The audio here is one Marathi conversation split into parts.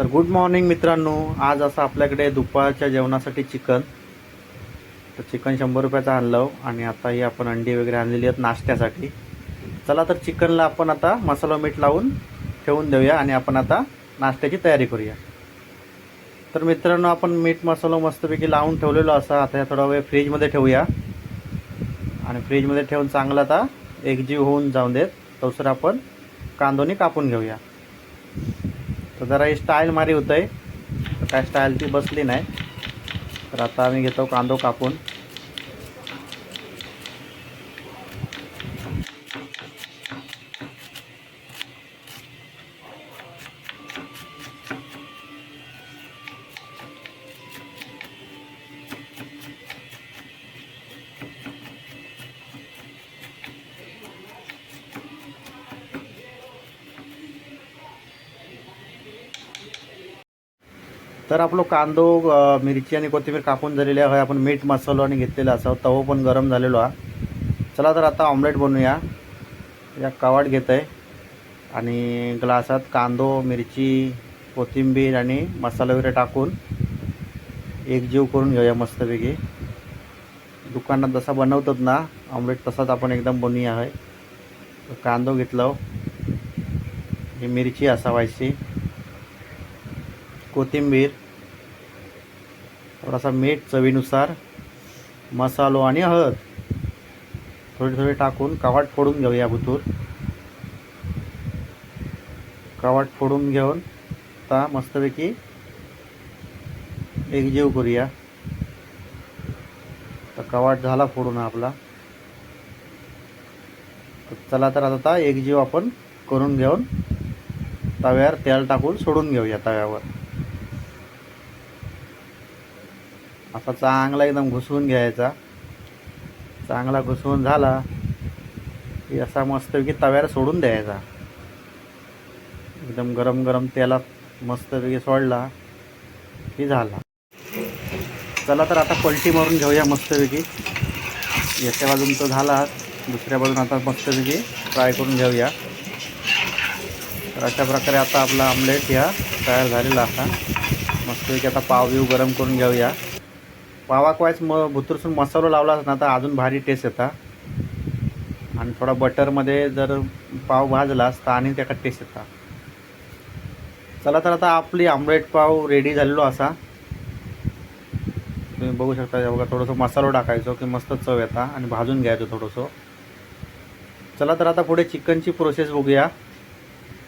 तर गुड मॉर्निंग मित्रांनो. आज असं आपल्याकडे दुपारच्या जेवणासाठी चिकन तर चिकन शंभर रुपयाचं आणलं आणि आता ही आपण अंडी वगैरे आणलेली आहेत नाश्त्यासाठी. चला तर चिकनला आपण आता मसाला मीठ लावून ठेवून देऊया आणि आपण आता नाश्त्याची तयारी करूया. तर मित्रांनो आपण मीठ मसाला मस्तपैकी लावून ठेवलेलो असा. आता थोडा वेळ फ्रीजमध्ये ठेवूया. आणि फ्रीजमध्ये ठेवून चांगला आता एकजीव होऊन जाऊन देत. तसं आपण कांदोनी कापून घेऊया. जरा ही स्टाईल मारी होतं आहे काय स्टाईल ती बसली नाही. तर आता आम्ही घेतो कांदो कापून. तर आपलं कांदो मिरची आणि कोथिंबीर कापून झालेली आहे. आपण मीठ मसालो आणि घेतलेला असावं. तवो पण गरम झालेलो आहे. चला तर आता ऑमलेट बनवूया. या कावाट घेत आहे आणि ग्लासात कांदो मिरची कोथिंबीर आणि मसाला वगैरे टाकून एकजीव करून घेऊया मस्तपैकी. दुकानात जसा बनवतात ना ऑमलेट तसाच आपण एकदम बनवूया. आहे कांदो घेतलं. ही मिरची असावायची. कोथिंबीर थोडासा मीठ चवीनुसार मसालो आणि हळद. थोडी थोडी टाकून कवाट फोडून घेऊया भुतूर कवाट फोडून घेऊन आता मस्तपैकी एकजीव करूया. तर कवाट झाला फोडून आपला. चला तर आता एकजीव आपण करून घेऊन तव्यावर तेल टाकून सोडून घेऊया तव्यावर. असा चांगला एकदम घुसवून घ्यायचा. चांगला घुसवून झाला की असा मस्तपैकी तव्यावर सोडून द्यायचा. एकदम गरम गरम तेलात मस्तपैकी सोडला की झाला. चला तर आता पलटी मारून घेऊया मस्तपैकी. याच्या बाजून तो झाला. दुसऱ्या बाजून आता मस्तपैकी फ्राय करून घेऊया. तर अशा प्रकारे आता आपला आमलेट ह्या तयार झालेला असा मस्तपैकी आता पाव बिव गरम करून घेऊया. पावाकवायच म भुतरसून मसालो लावला ना तर अजून भारी टेस्ट येता. आणि थोडा बटरमध्ये जर पाव भाजलास तर आणि त्याका टेस्ट येता. चला तर आता आपली आमलेट पाव रेडी झालेलो असा. तुम्ही बघू शकता बघा थोडंसं मसालो टाकायचो की मस्त चव येता आणि भाजून घ्यायचो थोडंसं. चला तर आता पुढे चिकनची प्रोसेस बघूया.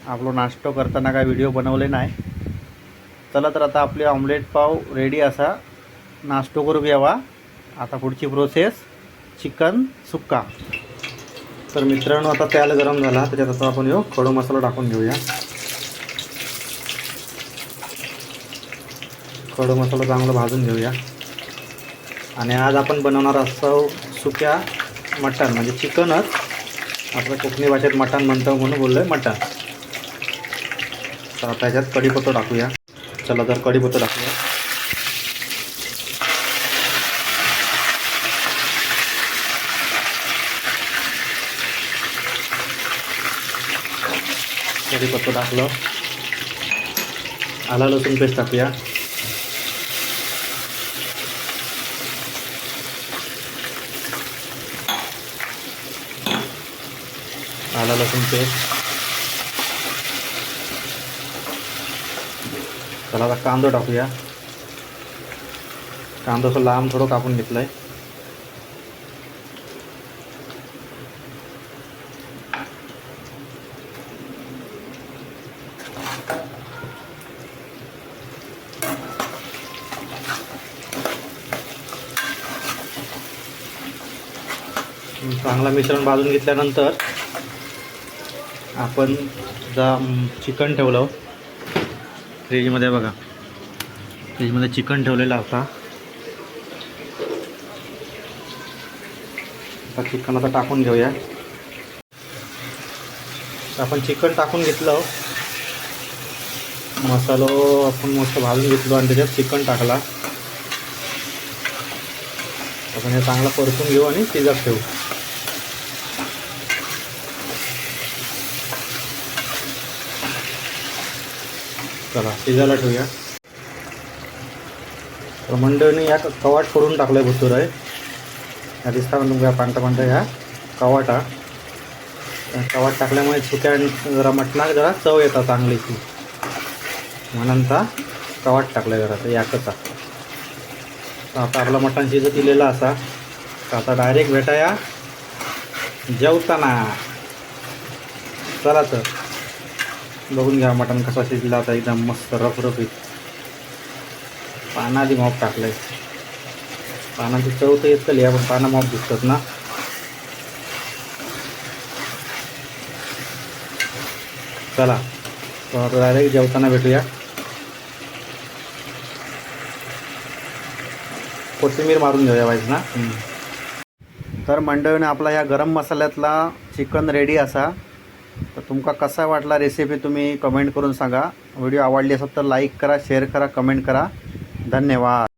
आपलो नाश्तो करताना काय व्हिडिओ बनवले नाही. चला तर आता आपली ऑमलेट पाव रेडी असा. नाश्तो करू घ्यावा आता पुढची प्रोसेस चिकन सुक्का. तर मित्रांनो आता तेल गरम झाला. त्याच्यात आता आपण येऊ कडू मसाला टाकून घेऊया. कडू मसाला चांगला भाजून घेऊया. आणि आज आपण बनवणार असतो सुक्या मटण म्हणजे चिकनच. आपल्या कोकणी भाषेत मटण म्हणतो म्हणून बोललो आहे मटण. तर आता ह्याच्यात कढीपत्ता टाकूया. चला तर कढीपत्ता टाकूया. कढीपत्ता टाकलं आला लसूण पेस्ट टाकूया आला लसूण पेस्ट चला आता कांदो टाकूया कांदो असं लांब थोडं कापून घेतलं आहे चांगला मिश्रण भाजून घेतल्यानंतर आपण जा चिकन ठेवलं हो. फ्रीजमध्ये बघा. फ्रीजमध्ये चिकन ठेवलेला होता आता चिकन आता टाकून घेऊया. आपण चिकन टाकून घेतलं हो. मसालो आपण मस्त भाजून घेतलो आणि त्याच्यात चिकन टाकला. आपण हे चांगलं परतून घेऊ आणि शिजत ठेवू. चला शिजायला ठेवूया. तर मंडळीने या कवाट फोडून टाकलं आहे भुतूर आहे. या दिसता ना तुमच्या पांढरा पांढरा ह्या कवाटा. कवाट टाकल्यामुळे सुक्या आणि जरा मटणाक जरा चव येतात चांगलीची म्हणून ता कवाट टाकलं आहे जरा तर याकचा. आता आपला मटण शिजत दिलेला असा. तर आता डायरेक्ट भेटाया जेवताना. चला तर. बघून घ्या मटण कसा शिजला आता एकदम मस्त रफरफीत पाना आधी मॉप टाकलंय. पानाची चव तर येत या पण पानं मॉप दिसतात ना. चला तर डायरेक्ट जेवताना भेटूया. कोथिंबीर मारून घेऊया पाहिजे ना. तर मंडळीने आपला ह्या गरम मसाल्यातला चिकन रेडी असा. तर तुमका कसा वाटला रेसिपी तुम्ही कमेंट करून सांगा. व्हिडिओ आवडली असेल तर लाईक करा शेअर करा कमेंट करा. धन्यवाद.